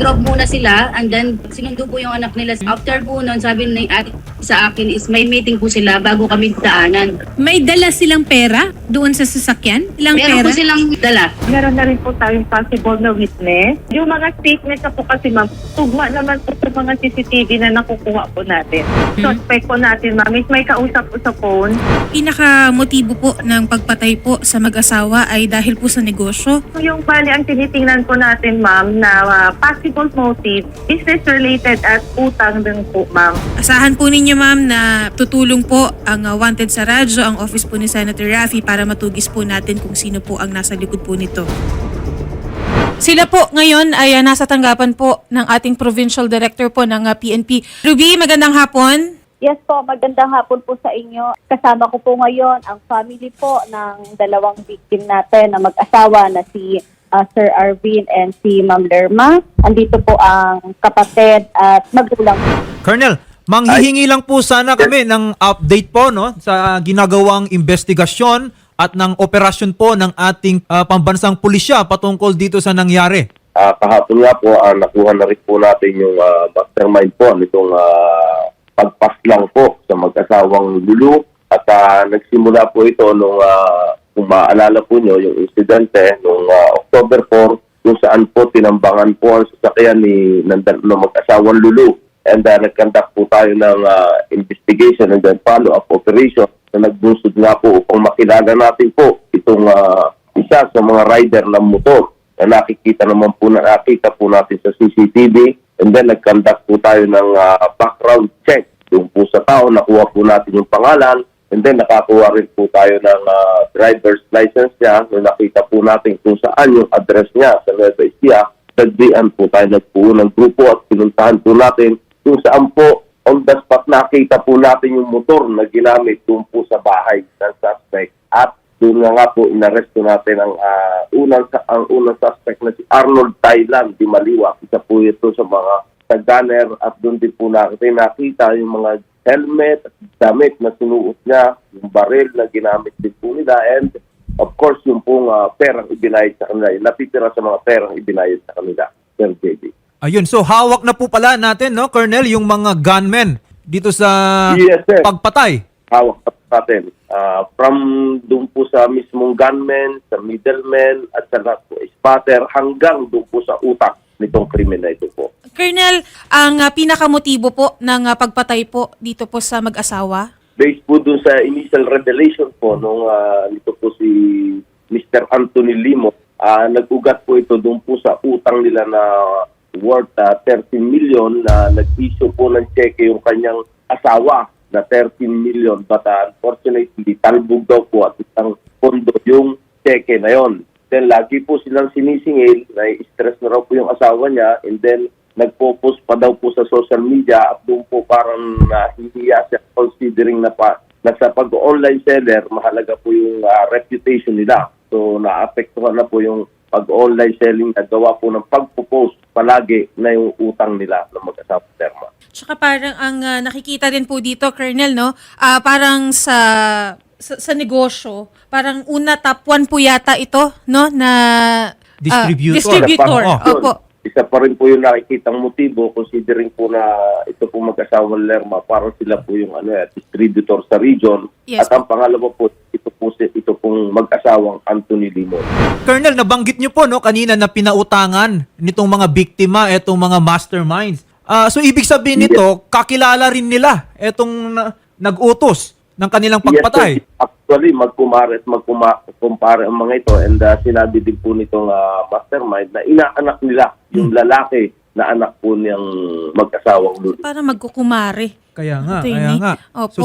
nag-drop muna sila and then sinundo po yung anak nila. After po nun, sabi ni ate sa akin is may meeting po sila bago kami daanan. May dala silang pera doon sa sasakyan? Ilang Meron pera? po silang dala. Meron na rin po tayong possible na witness. Yung mga statement na po kasi ma'am, tugma naman po sa mga CCTV na nakukuha po natin. Suspect po natin ma'am is may kausap po sa phone. Pinaka-motibo po ng pagpatay po sa mag-asawa ay dahil po sa negosyo. Yung bali ang tinitingnan po natin ma'am na ah, possible motive, business related at utang din po ma'am. Asahan po ninyo ma'am na tutulong po ang uh, wanted sa radyo, ang office po ni Senator Raffy para matugis po natin kung sino po ang nasa likod po nito. Sila po ngayon ay uh, nasa tanggapan po ng ating provincial director po ng uh, PNP. Ruby, magandang hapon. Yes po, magandang hapon po sa inyo. Kasama ko po ngayon ang family po ng dalawang victim natin na mag-asawa na si uh, Sir Arvin and si Ma'am Lerma. Andito po ang kapatid at magulang. Colonel, manghihingi lang po sana kami ng update po no sa ginagawang investigasyon at ng operasyon po ng ating ah, pambansang pulisya patungkol dito sa nangyari. Ah, kahapon nga po, ah, nakuha na rin po natin yung ah, mastermind po nitong ah, pagpaslang po sa mag-asawang Lulu. At ah, nagsimula po ito nung, ah, kung maalala po nyo, yung insidente nung ah, October 4, kung saan po tinambangan po ang sasakyan ni ng, ng mag-asawang Lulu. And uh, nag-conduct po tayo ng ah, investigation and then follow-up operation na nagbunsod nga po upang makilala natin po itong ah, isa sa mga rider ng motor na nakikita naman po na nakita po natin sa CCTV and then nag-conduct po tayo ng ah, background check yung po sa tao, nakuha po natin yung pangalan and then nakakuha rin po tayo ng ah, driver's license niya. Na nakita po natin kung saan yung address niya sa Nueva Ecija. Nagdian po tayo nagpuo ng grupo at pinuntahan po natin kung saan po on the spot nakita po natin yung motor na ginamit doon po sa bahay ng suspect. At doon nga nga po inaresto natin ang ah, unang ang unang suspect na si Arnold Thailand di Maliwa. Isa po ito sa mga tag-gunner at doon din po natin nakita yung mga helmet damit na sinuot niya, yung baril na ginamit din po nila and of course yung pong ah, perang ibinayad sa kanila, yung natitira sa mga perang ibinayad sa kanila. Sir JB. Ayun, so hawak na po pala natin no, Colonel, yung mga gunmen dito sa Yes, sir. pagpatay. hawak pa natin. Ah, from doon po sa mismong gunman, sa middleman, at sa po, spotter, hanggang doon po sa utak nitong krimen na ito po. Colonel, ang uh, pinakamotibo po ng uh, pagpatay po dito po sa mag-asawa? Based po doon sa initial revelation po nung ah, nito po si Mr. Anthony Limo, ah, nag-ugat po ito doon po sa utang nila na worth ah, 13 million na nag-issue po ng cheque yung kanyang asawa na 13 million but ah, unfortunately talbog daw po at isang pondo yung cheque na yon. Then lagi po silang sinisingil, na stress na raw po yung asawa niya and then nagpo-post pa daw po sa social media at doon po parang nahihiya siya considering na pa na sa pag-online seller, mahalaga po yung ah, reputation nila. So naapektuhan na po yung pag-online selling na gawa po ng pagpo-post palagi na yung utang nila ng mag-asawa terma. Tsaka parang ang uh, nakikita din po dito, Colonel, no? Ah, parang sa, sa sa negosyo, parang una top 1 po yata ito, no, na ah, Distributor. distributor. Oh. Opo. Isa pa rin po yung nakikitang motibo considering po na ito po mag-asawang Lerma parang sila po yung ano, eh, distributor sa region. Yes At ang pangalawa po, ito po si, ito pong mag-asawang Anthony Limon. Colonel, nabanggit niyo po no kanina na pinautangan nitong mga biktima, etong mga masterminds. Ah, so ibig sabihin nito, kakilala rin nila etong na- nag-utos ng kanilang pagpatay. Yes, sir. Actually, magkumare at magkumpare ang mga ito and uh, sinabi din po nitong ah, mastermind na inaanak nila yung lalaki na anak po niyang mag-asawang lulu. Para magkukumare. Kaya nga, Attorney. kaya nga. Opo. So,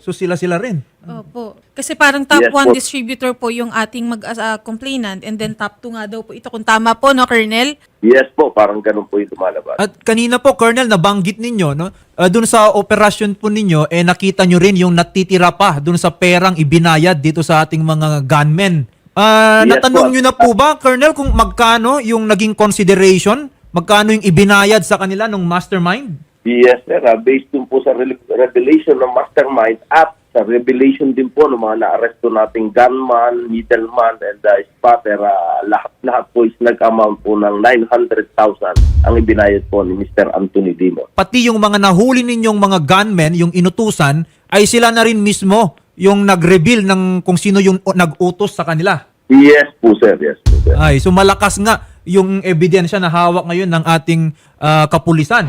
so sila-sila rin. Opo. Kasi parang top Yes 1 po. distributor po yung ating mag-complainant and then top 2 nga daw po ito. Kung tama po, no, Colonel? Yes po, parang ganun po yung lumalabas. At kanina po, Colonel, nabanggit ninyo, no? Uh, dun sa operasyon po ninyo, eh nakita nyo rin yung natitira pa dun sa perang ibinayad dito sa ating mga gunmen. Ah, Yes natanong po. nyo na po ba, Colonel, kung magkano yung naging consideration? Magkano yung ibinayad sa kanila ng mastermind? Yes, sir. Ah, based dun po sa re- revelation ng mastermind at sa revelation din po ng mga na-arresto nating gunman, middleman, and uh, spotter, ah, lahat-lahat po is nag-amount po ng 900,000 ang ibinayad po ni Mr. Anthony Dimo. Pati yung mga nahuli ninyong mga gunmen, yung inutusan, ay sila na rin mismo yung nag-reveal ng kung sino yung nag-utos sa kanila. Yes po, sir. Yes po, sir. Ay, so malakas nga yung ebidensya na hawak ngayon ng ating ah, kapulisan.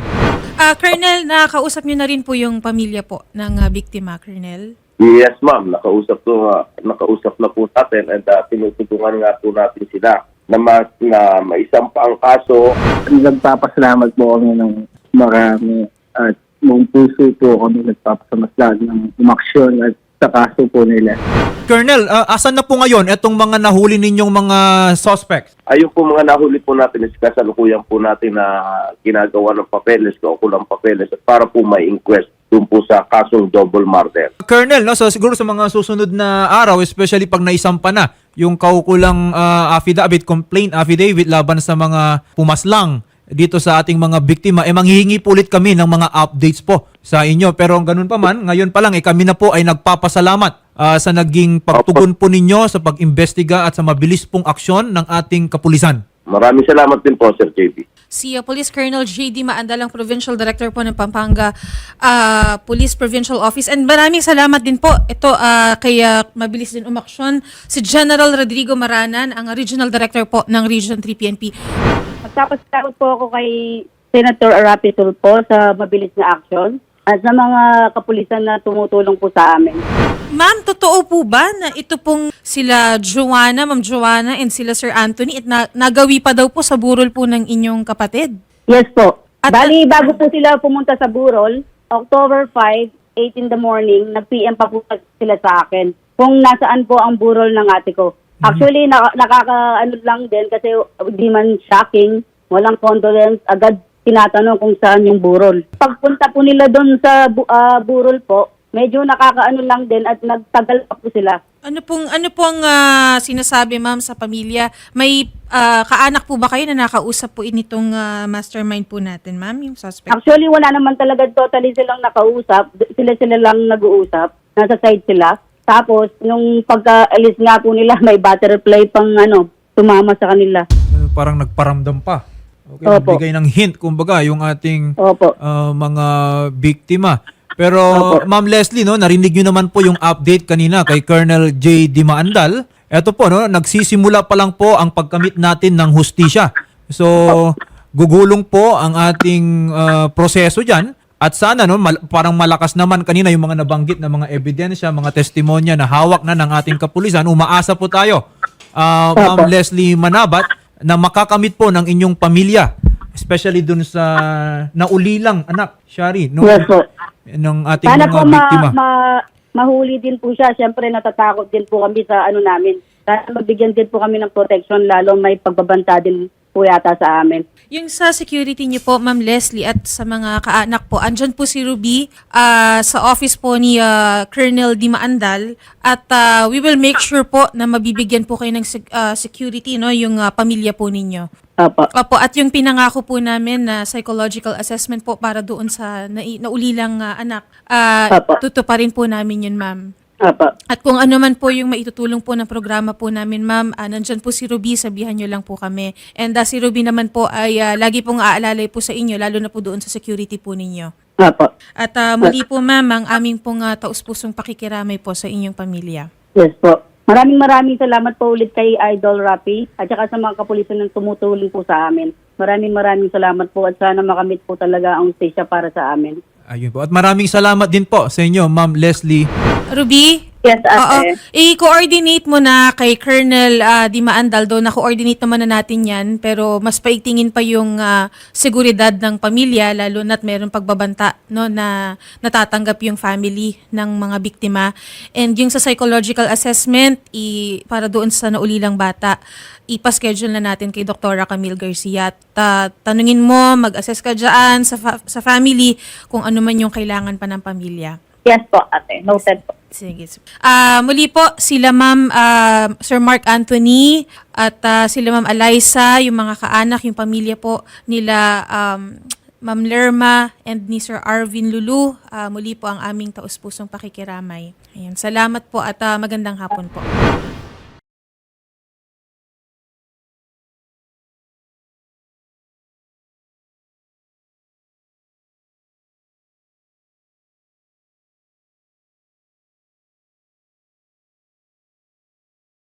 Ah, Colonel, nakakausap niyo na rin po yung pamilya po ng ah, biktima, Colonel. Yes, ma'am. Nakausap to, ah, nakausap na po natin and uh, tinutulungan nga po natin sila na, mas, na maisampa ang kaso. nagpapasalamat po kami ng marami at buong puso po kami nagpapasamaslan ng umaksyon at sa kaso po nila. Colonel, ah, asan na po ngayon itong mga nahuli ninyong mga suspects? Ayun po mga nahuli po natin is kasalukuyan po natin na ginagawa ng papeles, kaukulang papeles para po may inquest dun po sa kasong double murder. Colonel, no, so siguro sa mga susunod na araw, especially pag naisampa na yung kaukulang ah, affidavit, complaint affidavit laban sa mga pumaslang dito sa ating mga biktima, eh manghihingi po ulit kami ng mga updates po sa inyo. Pero ang ganun pa man, ngayon pa lang, eh kami na po ay nagpapasalamat ah, sa naging pagtugon po ninyo sa pag-imbestiga at sa mabilis pong aksyon ng ating kapulisan. Maraming salamat din po, Sir JB. Si uh, Police Colonel J.D. Maandalang Provincial Director po ng Pampanga ah, Police Provincial Office. And maraming salamat din po. Ito, ah, kaya mabilis din umaksyon si General Rodrigo Maranan, ang Regional Director po ng Region 3 PNP. Magpapasalamat po ako kay Senator Arapi Tulfo sa mabilis na action at sa mga kapulisan na tumutulong po sa amin. Ma'am, totoo po ba na ito pong sila Joanna, Ma'am Joanna, and sila Sir Anthony, at na- nagawi pa daw po sa burol po ng inyong kapatid? Yes po. At- Bali, bago po sila pumunta sa Burol, October 5, 8 in the morning, nag-PM pa po sila sa akin kung nasaan po ang burol ng ate ko. Actually, naka, nakaka-ano lang din kasi di man shocking, walang condolence, agad tinatanong kung saan yung burol. Pagpunta po nila doon sa bu- ah, burol po, medyo nakakaano lang din at nagtagal pa po sila. Ano pong ano pong ah, sinasabi ma'am sa pamilya? May ah, kaanak po ba kayo na nakausap po initong ah, mastermind po natin, ma'am, yung suspect? Actually, wala naman talaga totally silang nakausap. Sila-sila lang nag-uusap. Nasa side sila. Tapos, nung pagka-alis nga po nila, may butterfly pang ano, tumama sa kanila. Uh, parang nagparamdam pa. Okay, Opo. nagbigay ng hint, kumbaga, yung ating Opo. uh, mga biktima. Pero Opo. Ma'am Leslie, no, narinig nyo naman po yung update kanina kay Colonel J. Dimaandal. Ito po, no, nagsisimula pa lang po ang pagkamit natin ng hustisya. So, gugulong po ang ating uh, proseso dyan. At sana, no, mal- parang malakas naman kanina yung mga nabanggit na mga ebidensya, mga testimonya na hawak na ng ating kapulisan. Umaasa po tayo, uh, Ma'am. Leslie Manabat, na makakamit po ng inyong pamilya. Especially dun sa naulilang anak, Shari, no? Yes po. ng ating Sana mga po ma, biktima. ma- mahuli din po siya. Siyempre, natatakot din po kami sa ano namin. Sana magbigyan din po kami ng protection, lalo may pagbabanta din po yata sa amin. Yung sa security niyo po, Ma'am Leslie, at sa mga kaanak po, andyan po si Ruby ah, sa office po ni ah, Colonel Dimaandal at ah, we will make sure po na mabibigyan po kayo ng ah, security, no, yung ah, pamilya po ninyo. Opo. Opo, at yung pinangako po namin na psychological assessment po para doon sa nai- naulilang ah, anak, uh, Opo. tutuparin po namin yun, ma'am. Opo. At kung ano man po yung maitutulong po ng programa po namin, ma'am, ah, nandyan po si Ruby, sabihan nyo lang po kami. And ah, si Ruby naman po ay ah, lagi pong aalalay po sa inyo, lalo na po doon sa security po ninyo. Opo. At ah, muli po, ma'am, ang aming pong ah, taus-pusong pakikiramay po sa inyong pamilya. Yes po. Maraming maraming salamat po ulit kay Idol Rapi at saka sa mga kapulisan ng tumutulong po sa amin. Maraming maraming salamat po at sana makamit po talaga ang station para sa amin. Ayun po. At maraming salamat din po sa inyo, Ma'am Leslie. Ruby? Yes, Oo. ate. I-coordinate mo na kay Colonel ah, Di Maandal do na-coordinate naman na natin yan pero mas paigtingin pa yung ah, seguridad ng pamilya lalo na't meron pagbabanta no na natatanggap yung family ng mga biktima and yung sa psychological assessment i para doon sa naulilang bata ipa-schedule na natin kay Dr. Camille Garcia. Ta tanungin mo, mag-assess ka dyan sa, fa- sa family kung ano man yung kailangan pa ng pamilya. Yes po, ate. Noted po. Sige. Ah, muli po sila Ma'am ah, Sir Mark Anthony at ah, sila Ma'am Eliza, yung mga kaanak, yung pamilya po nila um, Ma'am Lerma, and ni Sir Arvin Lulu. Ah, muli po ang aming taus-pusong pakikiramay. Ayan, salamat po at ah, magandang hapon po.